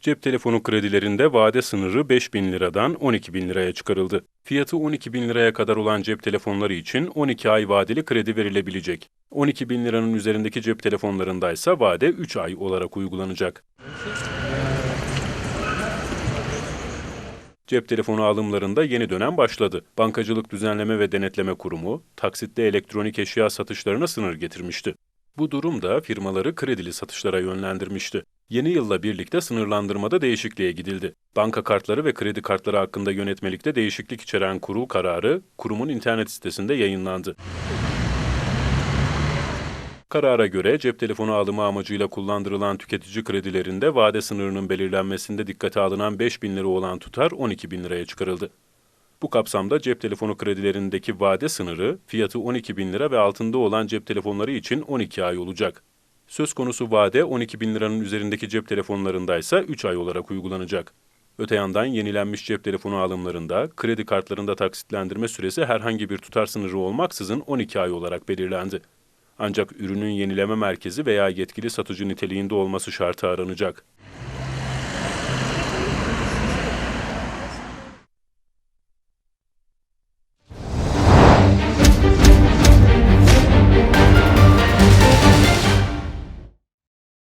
Cep telefonu kredilerinde vade sınırı 5 bin liradan 12 bin liraya çıkarıldı. Fiyatı 12 bin liraya kadar olan cep telefonları için 12 ay vadeli kredi verilebilecek. 12 bin liranın üzerindeki cep telefonlarında ise vade 3 ay olarak uygulanacak. Cep telefonu alımlarında yeni dönem başladı. Bankacılık Düzenleme ve Denetleme Kurumu, taksitle elektronik eşya satışlarına sınır getirmişti. Bu durum da firmaları kredili satışlara yönlendirmişti. Yeni yılla birlikte sınırlandırmada değişikliğe gidildi. Banka kartları ve kredi kartları hakkında yönetmelikte değişiklik içeren kurul kararı kurumun internet sitesinde yayınlandı. Karara göre cep telefonu alımı amacıyla kullandırılan tüketici kredilerinde vade sınırının belirlenmesinde dikkate alınan 5 bin lira olan tutar 12 bin liraya çıkarıldı. Bu kapsamda cep telefonu kredilerindeki vade sınırı fiyatı 12 bin lira ve altında olan cep telefonları için 12 ay olacak. Söz konusu vade 12 bin liranın üzerindeki cep telefonlarında ise 3 ay olarak uygulanacak. Öte yandan yenilenmiş cep telefonu alımlarında kredi kartlarında taksitlendirme süresi herhangi bir tutar sınırı olmaksızın 12 ay olarak belirlendi. Ancak ürünün yenileme merkezi veya yetkili satıcı niteliğinde olması şartı aranacak.